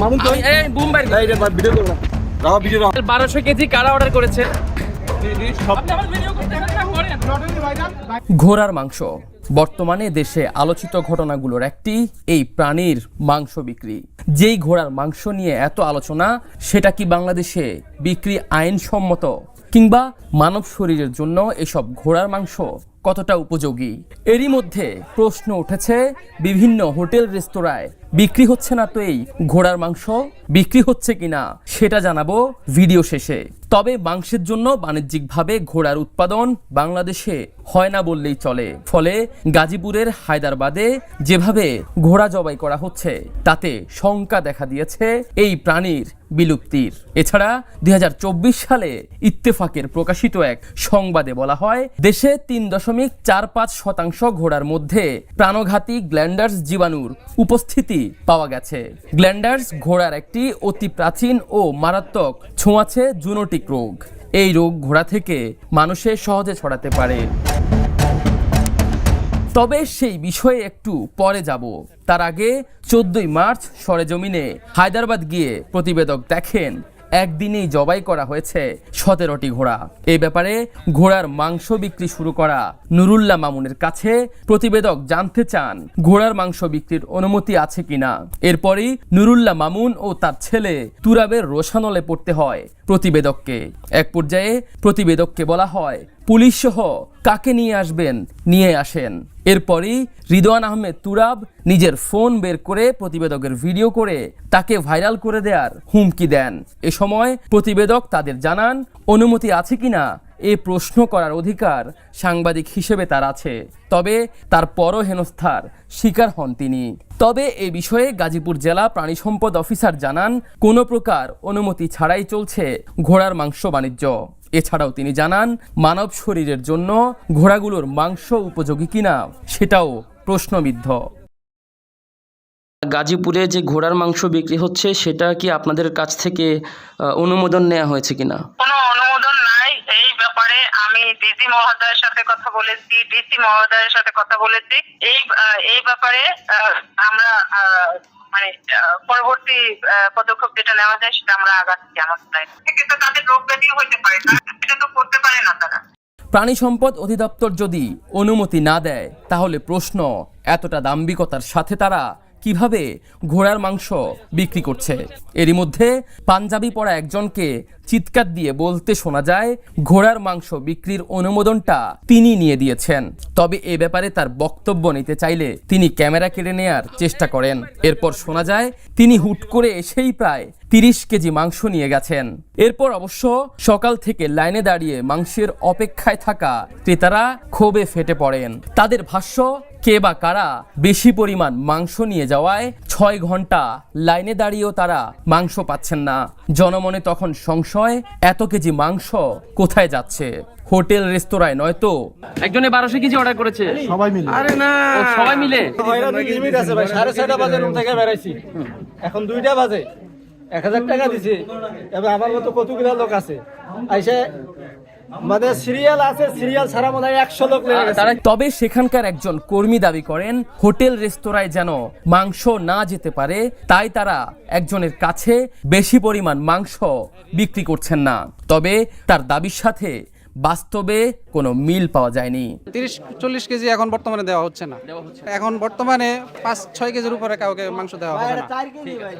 মামুন তো? এই বুম বাইর এই রে ভিডিও করো রাও ভিডিও রাও বারোশো কেজি কারা অর্ডার করেছে? আপনি আমার ভিডিও করতে করেন। ঘোড়ার মাংস। বর্তমানে দেশে আলোচিত ঘটনাগুলোর একটি এই প্রাণীর মাংস বিক্রি। যেই ঘোড়ার মাংস নিয়ে এত আলোচনা সেটা কি বাংলাদেশে বিক্রি আইনসম্মত? কিংবা মানব শরীরের জন্য এসব ঘোড়ার মাংস কতটা উপযোগী? এরই মধ্যে প্রশ্ন উঠেছে বিভিন্ন হোটেল রেস্তোরাঁয় বিক্রি হচ্ছে না তো এই ঘোড়ার মাংস? বিক্রি হচ্ছে কিনা সেটা জানাব ভিডিও শেষে। তবে মাংসের জন্য বাণিজ্যিকভাবে ঘোড়ার উৎপাদন বাংলাদেশে হয় না বললেই চলে। ফলে গাজীপুরের হায়দ্রাবাদে যেভাবে ঘোড়া জবাই করা হচ্ছে, তাতে শঙ্কা দেখা দিয়েছে এই প্রাণীর বিলুপ্তির। এছাড়া দুই হাজার চব্বিশ সালে ইত্তেফাকের প্রকাশিত এক সংবাদে বলা হয়, দেশে তিন দশমিক চার পাঁচ শতাংশ ঘোড়ার মধ্যে প্রাণঘাতী গ্ল্যান্ডার্স জীবাণুর উপস্থিতি পাওয়া গেছে। গ্ল্যান্ডার্স ঘোড়ার একটি অতি প্রাচীন ও মারাত্মক ছোঁয়াছে জুনোটিক রোগ। এই রোগ ঘোড়া থেকে মানুষে সহজে ছড়াতে পারে। তবে সেই বিষয়ে একটু পরে যাব। তার আগে চোদ্দই মার্চ সরেজমিনে হায়দ্রাবাদ গিয়ে প্রতিবেদক দেখেন একদিনেই জবাই করা হয়েছে সতেরোটি ঘোড়া। এই ব্যাপারে ঘোড়ার মাংস বিক্রি শুরু করা। নুরুল্লাহ মামুনের কাছে প্রতিবেদক জানতে চান, ঘোড়ার মাংস বিক্রির অনুমতি আছে কিনা। এরপরই নুরুল্লাহ মামুন ও তার ছেলে তুরাবের রোশানলে পড়তে হয় প্রতিবেদককে। এক পর্যায়ে প্রতিবেদককে বলা হয়, পুলিশ সহ কাকে নিয়ে আসবেন? নিয়ে আসেন। এরপরই রিদওয়ান আহমেদ তুরাব নিজের ফোন বের করে প্রতিবেদকের ভিডিও করে তাকে ভাইরাল করে দেওয়ার হুমকি দেন। এ সময় প্রতিবেদক তাদের জানান, অনুমতি আছে কিনা? এ প্রশ্ন করার অধিকার সাংবাদিক হিসেবে তার আছে। তবে তার পর হেনস্থার শিকার হন তিনি। তবে এ বিষয়ে গাজীপুর জেলা প্রাণী সম্পদ অফিসার জানান, কোনো প্রকার অনুমতি ছাড়াই চলছে ঘোড়ার মাংস বাণিজ্য। এছাড়াও তিনি জানান মানব শরীরের জন্য ঘোড়াগুলোর মাংস উপযোগী কিনা সেটাও প্রশ্নবিদ্ধ। গাজীপুরে যে ঘোড়ার মাংস বিক্রি হচ্ছে সেটা কি আপনাদের কাছ থেকে অনুমোদন নেওয়া হয়েছে কিনা? কোনো অনুমোদন নাই। এই ব্যাপারে আমি ডিসি মহোদয়ের সাথে কথা বলেছি ডিসি মহোদয়ের সাথে কথা বলেছি। এই এই ব্যাপারে আহ, আমরা আহ, মানে পরবর্তী পদক্ষেপ যেটা নেওয়া যায় সেটা আমরা আগাচ্ছি আমার থেকে তাদের রোগ ব্যাধি হইতে পারে এটা তো করতে পারে না তারা। প্রাণী সম্পদ অধিদপ্তর যদি অনুমতি না দেয়, তাহলে প্রশ্ন, এতটা দাম্ভিকতার সাথে তারা কীভাবে ঘোড়ার মাংস বিক্রি করছে? এরই মধ্যে পাঞ্জাবি পরা একজনকে চিৎকার দিয়ে বলতে শোনা যায়, ঘোড়ার মাংস বিক্রির অনুমোদনটা তিনি নিয়ে দিয়েছেন। তবে এ ব্যাপারে তার বক্তব্য নিতে চাইলে তিনি ক্যামেরা কেড়ে নেয়ার চেষ্টা করেন। এরপর শোনা যায়, তিনি হুট করে এসেই প্রায় তিরিশ কেজি মাংস নিয়ে গেছেন। এরপর অবশ্য সকাল থেকে লাইনে দাঁড়িয়ে মাংসের অপেক্ষায় থাকা ক্রেতারা ক্ষোভে ফেটে পড়েন। তাদের ভাষ্য কে বা কারা বেশি পরিমাণ মাংস নিয়ে যাওয়ায় ছয় ঘণ্টা লাইনে দাঁড়িয়েও তারা মাংস পাচ্ছেন না। জনমনে তখন সংশয় এত কেজি মাংস কোথায় যাচ্ছে? হোটেল রেস্তোরাঁয় নয়তো। একজনে বারোশো কেজি অর্ডার করেছে। সবাই মিলে। আরে না। সবাই মিলে? লিমিট আছে ভাই সাড়ে ছয়টা বাজে রুম থেকে বেড়াইছি এখন দুইটা বাজে। এক হাজার টাকা দিছি। এবার আমার মতো কতগুলো লোক আছে? আইসে মানে সিরিয়াল আছে সিরিয়াল মনে হয় একশো লোক তবে সেখানকার একজন কর্মী দাবি করেন, হোটেল রেস্তোরাঁয় যেন মাংস না যেতে পারে, তাই তারা একজনের কাছে বেশি পরিমাণ মাংস বিক্রি করছেন না। তবে তার দাবির সাথে বাস্তবে কোনো মিল পাওয়া যায়নি। তিরিশ চল্লিশ কেজি এখন বর্তমানে দেওয়া হচ্ছে না। এখন বর্তমানে পাঁচ ছয় কেজির উপরে কাউকে মাংস দেওয়া হবে না।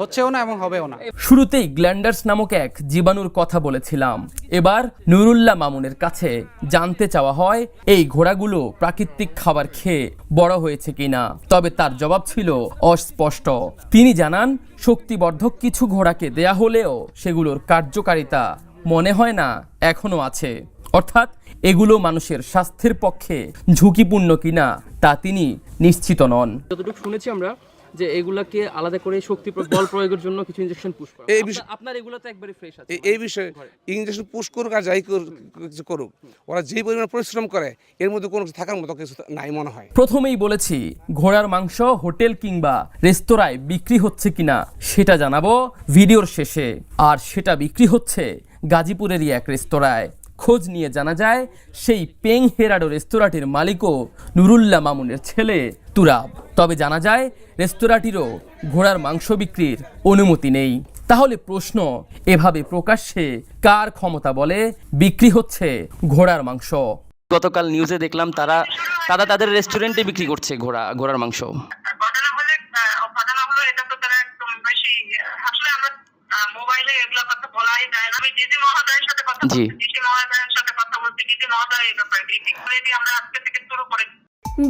হচ্ছেও না এবং হবেও না। শুরুতেই গ্ল্যান্ডার্স নামক এক জীবাণুর কথা বলেছিলাম। এবার নুরুল্লাহ মামুনের কাছে জানতে চাওয়া হয় এই ঘোড়াগুলো প্রাকৃতিক খাবার খেয়ে বড় হয়েছে কিনা? তবে তার জবাব ছিল অস্পষ্ট। তিনি জানান শক্তিবর্ধক কিছু ঘোড়াকে দেয়া হলেও সেগুলোর কার্যকারিতা মনে হয় না এখনও আছে। অর্থাৎ এগুলো মানুষের স্বাস্থ্যের পক্ষে ঝুঁকিপূর্ণ কিনা তা তিনি নিশ্চিত নন। যতটুকু শুনেছি আমরা যে এগুলাকে আলাদা করে শক্তি বল প্রয়োগের জন্য কিছু ইনজেকশন পুশ করা। এই বিষয়- আপনার এগুলো তো একবারে ফ্রেশ আছে। এই- বিষয়ে ইঞ্জেকশন পুশ করুক আর যাই করুক কিছু করুক ওরা যে পরিমাণ পরিশ্রম করে এর মধ্যে কোনো কিছু থাকার মতো কিছু নাই মনে হয়। প্রথমেই বলেছি ঘোড়ার মাংস হোটেল কিংবা রেস্তোরাঁয় বিক্রি হচ্ছে কিনা সেটা জানাব ভিডিওর শেষে। আর সেটা বিক্রি হচ্ছে গাজীপুরেরই এক রেস্তোরাঁয়। খোঁজ নিয়ে জানা যায়, সেই পেং হেরাডো রেস্তোরাঁটির মালিকও নুরুল্লাহ মামুনের ছেলে তুরাব। তবে জানা যায়, রেস্তোরাঁটিরও ঘোড়ার মাংস বিক্রির অনুমতি নেই। তাহলে প্রশ্ন এভাবে প্রকাশ্যে কার ক্ষমতা বলে, বিক্রি হচ্ছে ঘোড়ার মাংস? গতকাল নিউজে দেখলাম তারা তারা তাদের রেস্টুরেন্টে বিক্রি করছে ঘোড়া, ঘোড়ার মাংস। বলাই যায় না। আমি ডিসি মহোদয়ের সাথে কথা জি। বলছি ডিসি মহোদয়ের সাথে কথা বলছি ডিসি মহোদয় এই ব্যাপারে ব্রিফিং অলরেডি আমরা আজকে থেকে শুরু করেছি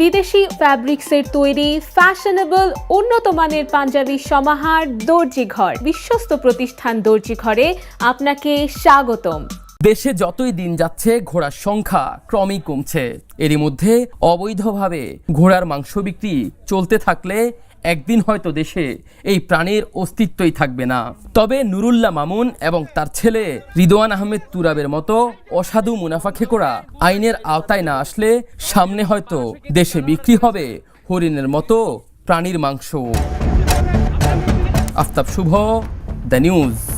বিদেশি ফ্যাব্রিক্সের তৈরি ফ্যাশনেবল উন্নত মানের পাঞ্জাবি সমাহার দর্জি ঘর বিশ্বস্ত প্রতিষ্ঠান দর্জি ঘরে আপনাকে স্বাগতম। দেশে যতই দিন যাচ্ছে ঘোড়ার সংখ্যা ক্রমেই কমছে। এরই মধ্যে অবৈধভাবে ঘোড়ার মাংস বিক্রি চলতে থাকলে একদিন হয়তো দেশে এই প্রাণীর অস্তিত্বই থাকবে না। তবে নুরুল্লাহ মামুন এবং তার ছেলে রিদোয়ান আহমেদ তুরাবের মতো অসাধু মুনাফা খেকোড়া আইনের আওতায় না আসলে সামনে হয়তো দেশে বিক্রি হবে হরিণের মতো প্রাণীর মাংস। Aftab Shuvo, the news.